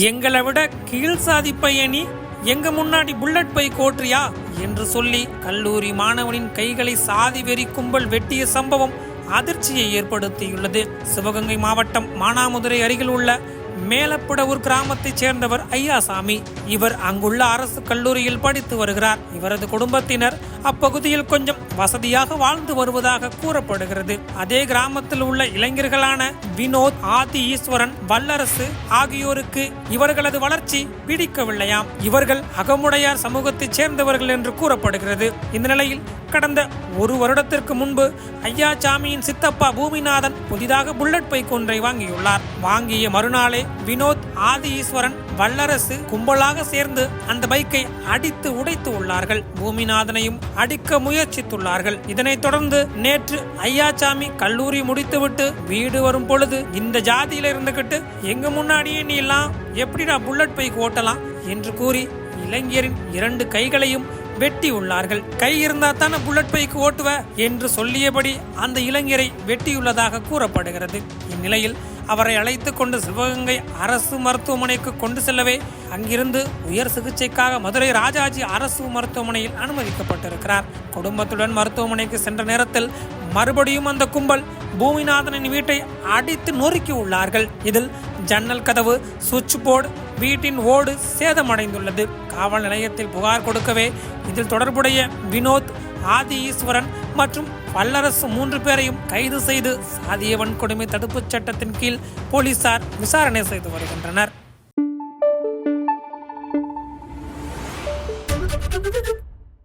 எங்களை விட கீழ் சாதி பையனி எங்க முன்னாடி புல்லட் பை கோட்றியா என்று சொல்லி கல்லூரி மாணவனின் கைகளை சாதி வெறி கும்பல் வெட்டிய சம்பவம் அதிர்ச்சியை ஏற்படுத்தியுள்ளது. சிவகங்கை மாவட்டம் மானாமதுரை அருகில் உள்ள மேலப்புடவூர் கிராமத்தைச் சேர்ந்தவர் ஐயாசாமி. இவர் அங்குள்ள அரசு கல்லூரியில் படித்து வருகிறார். இவரது குடும்பத்தினர் அப்பகுதியில் கொஞ்சம் வசதியாக வாழ்ந்து வருவதாக கூறப்படுகிறது. அதே கிராமத்தில் உள்ள இளைஞர்களான வினோத் ஆதி ஈஸ்வரன் வல்லரசு ஆகியோருக்கு இவர்களது வளர்ச்சி பிடிக்கவில்லையாம். இவர்கள் அகமுடையார் சமூகத்தைச் சேர்ந்தவர்கள் என்று கூறப்படுகிறது. இந்த நிலையில் கடந்த ஒரு வருடத்திற்கு முன்பு ஐயாசாமியின் சித்தப்பா பூமிநாதன் புதிதாக புல்லட் பைக் ஒன்றை வாங்கியுள்ளார். வாங்கிய மறுநாளே வினோத் ஆதி ஈஸ்வரன் வல்லரசு கும்பலாக சேர்ந்து அந்த பைக்கை அடித்து உடைத்து உள்ளார்கள். பூமிநாதனையும் அடிக்க முயற்சித்துள்ளார்கள். இதனைத் தொடர்ந்து நேற்று ஐயாச்சாமி கல்லூரி முடித்துவிட்டு வீடு வரும் பொழுது இந்த ஜாதியில இருந்துகிட்டு எங்க முன்னாடியே நீ எல்லாம் எப்படிடா புல்லட் பைக் ஓட்டலாம்? என்று கூறி இளைஞரின் இரண்டு கைகளையும் வெட்டி உள்ளார்கள். கை இருந்தா தானே புல்லட் பைக்கு ஓட்டுவ? என்று சொல்லியபடி அந்த இளைஞரை வெட்டியுள்ளதாக கூறப்படுகிறது. இந்நிலையில் அவரை அழைத்து கொண்டு சிவகங்கை அரசு மருத்துவமனைக்கு கொண்டு செல்லவே அங்கிருந்து உயர் சிகிச்சைக்காக மதுரை ராஜாஜி அரசு மருத்துவமனையில் அனுமதிக்கப்பட்டிருக்கிறார். குடும்பத்துடன் மருத்துவமனைக்கு சென்ற நேரத்தில் மறுபடியும் அந்த கும்பல் பூமிநாதனின் வீட்டை அடித்து நொறுக்கி உள்ளார்கள். இதில் ஜன்னல் கதவு சுவிட்ச் போர்டு வீட்டின் ஓடு சேதமடைந்துள்ளது. காவல் நிலையத்தில் புகார் கொடுக்கவே இதில் தொடர்புடைய வினோத் ஆதி ஈஸ்வரன் மற்றும் வல்லரசு மூன்று பேரையும் கைது செய்து சாதிய வன்கொடுமை தடுப்புச் சட்டத்தின் கீழ் போலீசார் விசாரணை செய்து வருகின்றனர்.